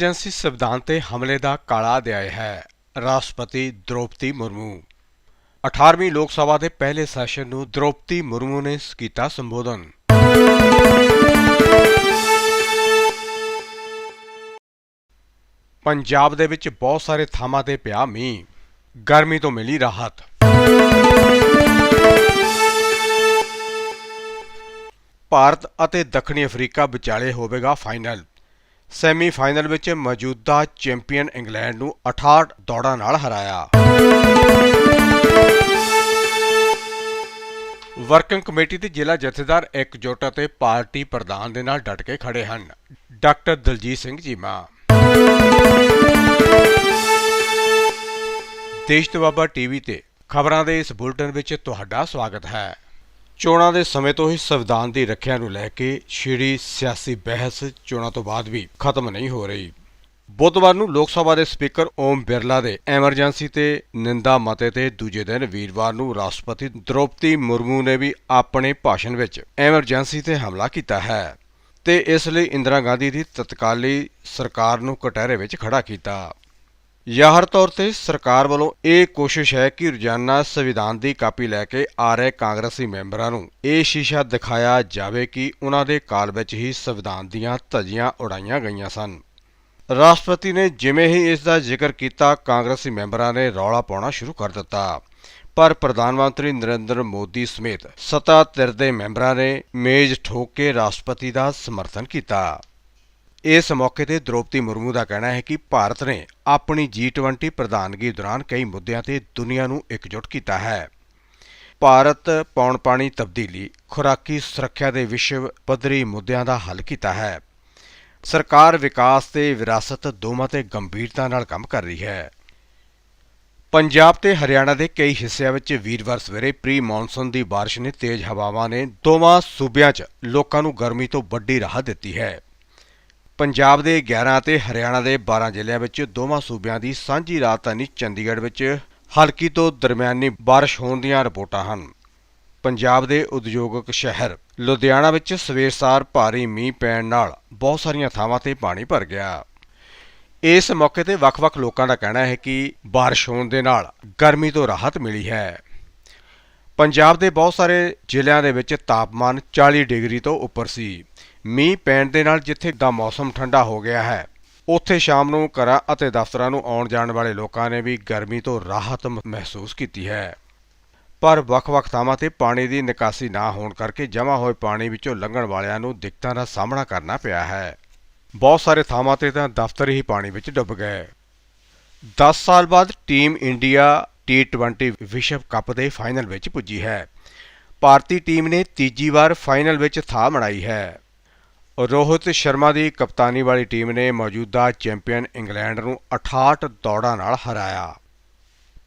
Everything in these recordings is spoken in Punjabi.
ਐਮਰਜੈਂਸੀ ਸੰਵਿਧਾਨ ਤੇ ਹਮਲੇ ਦਾ ਕਾਲਾ ਅਧਿਆਇ ਹੈ ਰਾਸ਼ਟਰਪਤੀ ਦ੍ਰੋਪਦੀ ਮੁਰਮੂ 18ਵੀਂ ਲੋਕ ਸਭਾ ਦੇ ਪਹਿਲੇ ਸੈਸ਼ਨ ਨੂੰ ਦ੍ਰੋਪਦੀ ਮੁਰਮੂ ਨੇ ਕੀਤਾ ਸੰਬੋਧਨ ਪੰਜਾਬ ਦੇ ਵਿੱਚ ਬਹੁਤ ਸਾਰੇ ਥਾਵਾਂ ਤੇ ਪਿਆ ਮੀਂਹ ਗਰਮੀ ਤੋਂ ਮਿਲੀ ਰਾਹਤ ਭਾਰਤ ਅਤੇ ਦੱਖਣੀ ਅਫਰੀਕਾ ਵਿਚਾਲੇ ਹੋਵੇਗਾ ਫਾਈਨਲ ਸੈਮੀਫਾਈਨਲ ਵਿੱਚ ਮੌਜੂਦਾ ਚੈਂਪੀਅਨ ਇੰਗਲੈਂਡ ਨੂੰ 68 ਦੌੜਾਂ ਨਾਲ ਹਰਾਇਆ। ਵਰਕਿੰਗ ਕਮੇਟੀ ਦੇ ਜ਼ਿਲ੍ਹਾ ਜਥੇਦਾਰ ਇਕਜੁੱਟ ਅਤੇ ਪਾਰਟੀ ਪ੍ਰਧਾਨ ਦੇ ਨਾਲ ਡਟ ਕੇ ਖੜੇ ਹਨ। ਡਾਕਟਰ ਦਲਜੀਤ ਸਿੰਘ ਜੀਮਾ ਦੇਸ਼ ਦੁਆਬਾ ਟੀਵੀ ਤੇ ਖਬਰਾਂ ਦੇ ਇਸ ਬੁਲਟਨ ਵਿੱਚ ਤੁਹਾਡਾ ਸਵਾਗਤ ਹੈ। ਚੋਣਾਂ ਦੇ ਸਮੇਂ ਤੋਂ ਹੀ ਸੰਵਿਧਾਨ ਦੀ ਰੱਖਿਆ ਨੂੰ ਲੈ ਕੇ ਛਿੜੀ ਸਿਆਸੀ ਬਹਿਸ ਚੋਣਾਂ ਤੋਂ ਬਾਅਦ ਵੀ ਖਤਮ ਨਹੀਂ ਹੋ ਰਹੀ। ਬੁੱਧਵਾਰ ਨੂੰ ਲੋਕ ਸਭਾ ਦੇ ਸਪੀਕਰ ਓਮ ਬਿਰਲਾ ਦੇ ਐਮਰਜੈਂਸੀ ਤੇ ਨਿੰਦਾ ਮਤੇ ਤੇ ਦੂਜੇ ਦਿਨ ਵੀਰਵਾਰ ਨੂੰ ਰਾਸ਼ਟਰਪਤੀ ਦ੍ਰੋਪਦੀ ਮੁਰਮੂ ਨੇ ਵੀ ਆਪਣੇ ਭਾਸ਼ਣ ਵਿੱਚ ਐਮਰਜੈਂਸੀ ਤੇ ਹਮਲਾ ਕੀਤਾ ਹੈ ਤੇ ਇਸ ਲਈ ਇੰਦਰਾ ਗਾਂਧੀ ਦੀ ਤਤਕਾਲੀ ਸਰਕਾਰ ਨੂੰ ਕਟਹਿਰੇ ਵਿੱਚ ਖੜਾ ਕੀਤਾ। ਜ਼ਾਹਰ ਤੌਰ ਤੇ ਸਰਕਾਰ ਵੱਲੋਂ ਇਹ ਕੋਸ਼ਿਸ਼ ਹੈ ਕਿ ਰੋਜ਼ਾਨਾ ਸੰਵਿਧਾਨ ਦੀ ਕਾਪੀ ਲੈ ਕੇ ਆ ਰਹੇ ਕਾਂਗਰਸੀ ਮੈਂਬਰਾਂ ਨੂੰ ਇਹ ਸ਼ੀਸ਼ਾ ਦਿਖਾਇਆ ਜਾਵੇ ਕਿ ਉਹਨਾਂ ਦੇ ਕਾਲ ਵਿੱਚ ਹੀ ਸੰਵਿਧਾਨ ਦੀਆਂ ਧੱਜੀਆਂ ਉਡਾਈਆਂ ਗਈਆਂ ਸਨ। ਰਾਸ਼ਟਰਪਤੀ ਨੇ ਜਿਵੇਂ ਹੀ ਇਸ ਦਾ ਜ਼ਿਕਰ ਕੀਤਾ, ਕਾਂਗਰਸੀ ਮੈਂਬਰਾਂ ਨੇ ਰੌਲਾ ਪਾਉਣਾ ਸ਼ੁਰੂ ਕਰ ਦਿੱਤਾ। ਪਰ ਪ੍ਰਧਾਨ ਮੰਤਰੀ ਨਰਿੰਦਰ ਮੋਦੀ ਸਮੇਤ ਸੱਤਾ ਧਿਰ ਦੇ ਮੈਂਬਰਾਂ ਨੇ ਮੇਜ਼ ਠੋਕ ਕੇ ਰਾਸ਼ਟਰਪਤੀ ਦਾ ਸਮਰਥਨ ਕੀਤਾ। ਇਸ ਮੌਕੇ ਤੇ ਦ੍ਰੋਪਦੀ ਮੁਰਮੂ ਦਾ ਕਹਿਣਾ ਹੈ ਕਿ ਭਾਰਤ ਨੇ ਆਪਣੀ G20 ਪ੍ਰਧਾਨਗੀ ਦੌਰਾਨ ਕਈ ਮੁੱਦਿਆਂ ਤੇ ਦੁਨੀਆ ਨੂੰ ਇਕਜੁੱਟ ਕੀਤਾ ਹੈ। ਭਾਰਤ ਪੌਣ ਪਾਣੀ ਤਬਦੀਲੀ, ਖੁਰਾਕੀ ਸੁਰੱਖਿਆ ਦੇ ਵਿਸ਼ਵ ਪੱਧਰੀ ਮੁੱਦਿਆਂ ਦਾ ਹੱਲ ਕੀਤਾ ਹੈ। ਸਰਕਾਰ ਵਿਕਾਸ ਤੇ ਵਿਰਾਸਤ ਦੋਵਾਂ ਤੇ ਗੰਭੀਰਤਾ ਨਾਲ ਕੰਮ ਕਰ ਰਹੀ ਹੈ। ਪੰਜਾਬ ਤੇ ਹਰਿਆਣਾ ਦੇ ਕਈ ਹਿੱਸਿਆਂ ਵਿੱਚ ਵੀਰਵਾਰ ਸਵੇਰੇ ਪ੍ਰੀ ਮੌਨਸੂਨ ਦੀ ਬਾਰਿਸ਼ ਨੇ ਤੇਜ਼ ਹਵਾਵਾਂ ਨੇ ਦੋਵਾਂ ਸੂਬਿਆਂ 'ਚ ਲੋਕਾਂ ਨੂੰ ਗਰਮੀ ਤੋਂ ਵੱਡੀ ਰਾਹਤ ਦਿੱਤੀ ਹੈ। ਪੰਜਾਬ ਦੇ 11 ਅਤੇ ਹਰਿਆਣਾ ਦੇ 12 ਜ਼ਿਲ੍ਹਿਆਂ ਵਿੱਚ ਦੋਵਾਂ ਸੂਬਿਆਂ ਦੀ ਸਾਂਝੀ ਰਾਜਧਾਨੀ ਚੰਡੀਗੜ੍ਹ ਵਿੱਚ ਹਲਕੀ ਤੋਂ ਦਰਮਿਆਨੀ ਬਾਰਿਸ਼ ਹੋਣ ਦੀਆਂ ਰਿਪੋਰਟਾਂ ਹਨ। ਪੰਜਾਬ ਦੇ ਉਦਯੋਗਿਕ ਸ਼ਹਿਰ ਲੁਧਿਆਣਾ ਵਿੱਚ ਸਵੇਰ-ਸਾਰ ਭਾਰੀ ਮੀਂਹ ਪੈਣ ਨਾਲ ਬਹੁਤ ਸਾਰੀਆਂ ਥਾਵਾਂ ਤੇ ਪਾਣੀ ਭਰ ਗਿਆ। ਇਸ ਮੌਕੇ ਤੇ ਵੱਖ-ਵੱਖ ਲੋਕਾਂ ਦਾ ਕਹਿਣਾ ਹੈ ਕਿ ਬਾਰਿਸ਼ ਹੋਣ ਦੇ ਨਾਲ ਗਰਮੀ ਤੋਂ ਰਾਹਤ ਮਿਲੀ ਹੈ। ਪੰਜਾਬ ਦੇ ਬਹੁਤ ਸਾਰੇ ਜ਼ਿਲ੍ਹਿਆਂ ਦੇ ਵਿੱਚ ਤਾਪਮਾਨ 40 ਡਿਗਰੀ ਤੋਂ ਉੱਪਰ ਸੀ। ਮੀਂਹ ਪੈਣ ਦੇ ਨਾਲ ਜਿੱਥੇ ਦਾ ਮੌਸਮ ਠੰਡਾ ਹੋ ਗਿਆ ਹੈ, ਉੱਥੇ ਸ਼ਾਮ ਨੂੰ ਘਰਾਂ ਅਤੇ ਦਫ਼ਤਰਾਂ ਨੂੰ ਆਉਣ ਜਾਣ ਵਾਲੇ ਲੋਕਾਂ ਨੇ ਵੀ ਗਰਮੀ ਤੋਂ ਰਾਹਤ ਮ- ਮਹਿਸੂਸ ਕੀਤੀ ਹੈ। ਪਰ ਵੱਖ-ਵੱਖ ਥਾਵਾਂ ਤੇ ਪਾਣੀ ਦੀ ਨਿਕਾਸੀ ਨਾ ਹੋਣ ਕਰਕੇ ਜਮ੍ਹਾਂ ਹੋਏ ਪਾਣੀ ਵਿੱਚੋਂ ਲੰਘਣ ਵਾਲਿਆਂ ਨੂੰ ਦਿੱਕਤਾਂ ਦਾ ਸਾਹਮਣਾ ਕਰਨਾ ਪਿਆ ਹੈ। ਬਹੁਤ ਸਾਰੇ ਥਾਵਾਂ ਤੇ ਤਾਂ ਦਫ਼ਤਰ ਹੀ ਪਾਣੀ ਵਿੱਚ ਡੁੱਬ ਗਏ। 10 ਸਾਲ ਬਾਅਦ ਟੀਮ ਇੰਡੀਆ T20 ਵਿਸ਼ਵ ਕੱਪ ਦੇ ਫਾਈਨਲ ਵਿੱਚ ਪੁੱਜੀ ਹੈ। ਭਾਰਤੀ ਟੀਮ ਨੇ ਤੀਜੀ ਵਾਰ ਫਾਈਨਲ ਵਿੱਚ ਥਾਂ ਬਣਾਈ ਹੈ। ਰੋਹਿਤ ਸ਼ਰਮਾ ਦੀ ਕਪਤਾਨੀ ਵਾਲੀ ਟੀਮ ਨੇ ਮੌਜੂਦਾ ਚੈਂਪੀਅਨ ਇੰਗਲੈਂਡ ਨੂੰ 68 ਦੌੜਾਂ ਨਾਲ ਹਰਾਇਆ।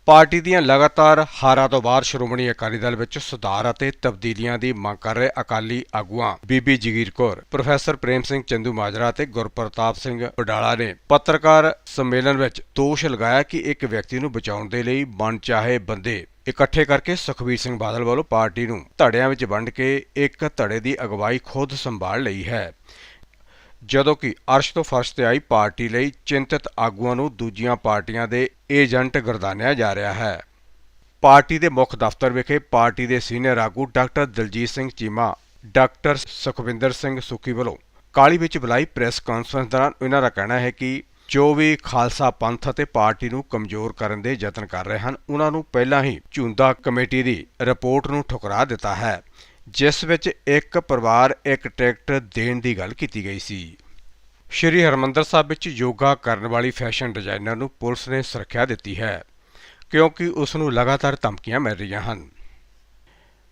ਪਾਰਟੀ ਦੀਆਂ ਲਗਾਤਾਰ ਹਾਰਾਂ ਤੋਂ ਬਾਅਦ ਸ਼੍ਰੋਮਣੀ ਅਕਾਲੀ ਦਲ ਵਿੱਚ ਸੁਧਾਰ ਅਤੇ ਤਬਦੀਲੀਆਂ ਦੀ ਮੰਗ ਕਰ ਰਹੇ ਅਕਾਲੀ ਆਗੂਆਂ ਬੀਬੀ ਜਗੀਰ ਕੌਰ, ਪ੍ਰੋਫੈਸਰ ਪ੍ਰੇਮ ਸਿੰਘ ਚੰਦੂ ਮਾਜਰਾ ਤੇ ਗੁਰਪ੍ਰਤਾਪ ਸਿੰਘ ਬਡਾਲਾ ਨੇ ਪੱਤਰਕਾਰ ਸੰਮੇਲਨ ਵਿੱਚ ਦੋਸ਼ ਲਗਾਇਆ ਕਿ ਇੱਕ ਵਿਅਕਤੀ ਨੂੰ ਬਚਾਉਣ ਦੇ ਲਈ ਮਨਚਾਹੇ ਬੰਦੇ ਇਕੱਠੇ ਕਰਕੇ ਸੁਖਬੀਰ ਸਿੰਘ ਬਾਦਲ ਵੱਲੋਂ ਪਾਰਟੀ ਨੂੰ ਧੜਿਆਂ ਵਿੱਚ ਵੰਡ ਕੇ ਇੱਕ ਧੜੇ ਦੀ ਅਗਵਾਈ ਖੁਦ ਸੰਭਾਲ ਲਈ ਹੈ। ਜਦੋਂ ਕਿ ਅਰਸ਼ ਤੋਂ ਫਰਸ਼ ਤੇ ਆਈ ਪਾਰਟੀ ਲਈ ਚਿੰਤਤ ਆਗੂਆਂ ਨੂੰ ਦੂਜੀਆਂ ਪਾਰਟੀਆਂ ਦੇ ਏਜੰਟ ਗਰਦਾਨਿਆ ਜਾ ਰਿਹਾ ਹੈ। ਪਾਰਟੀ ਦੇ ਮੁੱਖ ਦਫ਼ਤਰ ਵਿਖੇ ਪਾਰਟੀ ਦੇ ਸੀਨੀਅਰ ਆਗੂ ਡਾਕਟਰ ਦਲਜੀਤ ਸਿੰਘ ਚੀਮਾ, ਡਾਕਟਰ ਸੁਖਵਿੰਦਰ ਸਿੰਘ ਸੁਖੀ ਵੱਲੋਂ ਕਾਲੀ ਵਿੱਚ ਬੁਲਾਈ ਪ੍ਰੈਸ ਕਾਨਫਰੰਸ ਦੌਰਾਨ ਇਹਨਾਂ ਦਾ ਕਹਿਣਾ ਹੈ ਕਿ ਜੋ ਵੀ ਖਾਲਸਾ ਪੰਥ ਅਤੇ ਪਾਰਟੀ ਨੂੰ ਕਮਜ਼ੋਰ ਕਰਨ ਦੇ ਯਤਨ ਕਰ ਰਹੇ ਹਨ, ਉਹਨਾਂ ਨੂੰ ਪਹਿਲਾਂ ਹੀ ਝੁੰਦਾ ਕਮੇਟੀ ਦੀ ਰਿਪੋਰਟ ਨੂੰ ਠੁਕਰਾ ਦਿੱਤਾ ਹੈ। ਜਿਸ ਵਿੱਚ ਇੱਕ ਪਰਿਵਾਰ ਇੱਕ ਟਿਕਟ ਦੇਣ ਦੀ ਗੱਲ ਕੀਤੀ ਗਈ ਸੀ। ਸ਼੍ਰੀ ਹਰਮੰਦਰ ਸਾਹਿਬ ਵਿੱਚ ਯੋਗਾ ਕਰਨ ਵਾਲੀ ਫੈਸ਼ਨ ਡਿਜ਼ਾਈਨਰ ਨੂੰ ਪੁਲਿਸ ਨੇ ਸੁਰੱਖਿਆ ਦਿੱਤੀ ਹੈ, ਕਿਉਂਕਿ ਉਸ ਨੂੰ ਲਗਾਤਾਰ ਧਮਕੀਆਂ ਮਿਲ ਰਹੀਆਂ ਹਨ।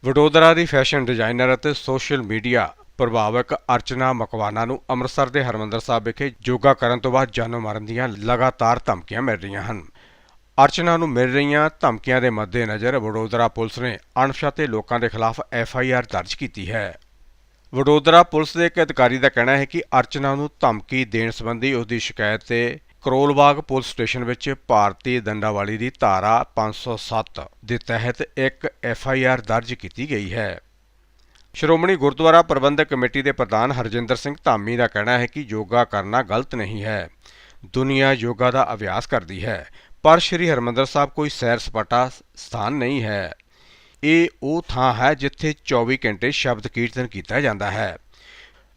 ਵਡੋਦਰਾ ਦੀ ਫੈਸ਼ਨ ਡਿਜ਼ਾਈਨਰ ਅਤੇ ਸੋਸ਼ਲ ਮੀਡੀਆ ਪ੍ਰਭਾਵਕ ਅਰਚਨਾ ਮਕਵਾਨਾ ਨੂੰ ਅੰਮ੍ਰਿਤਸਰ ਦੇ ਹਰਮੰਦਰ ਸਾਹਿਬ ਵਿਖੇ ਯੋਗਾ ਕਰਨ ਤੋਂ ਬਾਅਦ ਜਾਨੋਂ ਮਾਰਨ ਦੀਆਂ ਲਗਾਤਾਰ ਧਮਕੀਆਂ ਮਿਲ ਰਹੀਆਂ ਹਨ। ਅਰਚਨਾ ਨੂੰ ਮਿਲ ਰਹੀਆਂ ਧਮਕੀਆਂ ਦੇ ਮੱਦੇਨਜ਼ਰ ਵਡੋਦਰਾ ਪੁਲਿਸ ਨੇ ਅਣਪਛਾਤੇ ਲੋਕਾਂ ਦੇ ਖਿਲਾਫ ਐਫ ਆਈ ਆਰ ਦਰਜ ਕੀਤੀ ਹੈ। ਵਡੋਦਰਾ ਪੁਲਿਸ ਦੇ ਇੱਕ ਅਧਿਕਾਰੀ ਦਾ ਕਹਿਣਾ ਹੈ ਕਿ ਅਰਚਨਾ ਨੂੰ ਧਮਕੀ ਦੇਣ ਸੰਬੰਧੀ ਉਸ ਦੀ ਸ਼ਿਕਾਇਤ ਤੇ ਕਰੋਲਬਾਗ ਪੁਲਿਸ ਸਟੇਸ਼ਨ ਵਿੱਚ ਭਾਰਤੀ ਦੰਡਾਵਲੀ ਦੀ ਧਾਰਾ 507 ਦੇ ਤਹਿਤ ਇੱਕ ਐਫ ਆਈ ਆਰ ਦਰਜ ਕੀਤੀ ਗਈ ਹੈ। ਸ਼੍ਰੋਮਣੀ ਗੁਰਦੁਆਰਾ ਪ੍ਰਬੰਧਕ ਕਮੇਟੀ ਦੇ ਪ੍ਰਧਾਨ ਹਰਜਿੰਦਰ ਸਿੰਘ ਧਾਮੀ ਦਾ ਕਹਿਣਾ ਹੈ ਕਿ ਯੋਗਾ ਕਰਨਾ ਗਲਤ ਨਹੀਂ ਹੈ। ਦੁਨੀਆ ਯੋਗਾ ਦਾ ਅਭਿਆਸ ਕਰਦੀ ਹੈ। ਪਰ ਸ੍ਰੀ ਹਰਮੰਦਰ ਸਾਹਿਬ ਕੋਈ ਸੈਰ ਸਪਾਟਾ ਸਥਾਨ ਨਹੀਂ ਹੈ। ਇਹ ਉਹ ਥਾਂ ਹੈ ਜਿੱਥੇ 24 ਘੰਟੇ ਸ਼ਬਦ ਕੀਰਤਨ ਕੀਤਾ ਜਾਂਦਾ ਹੈ।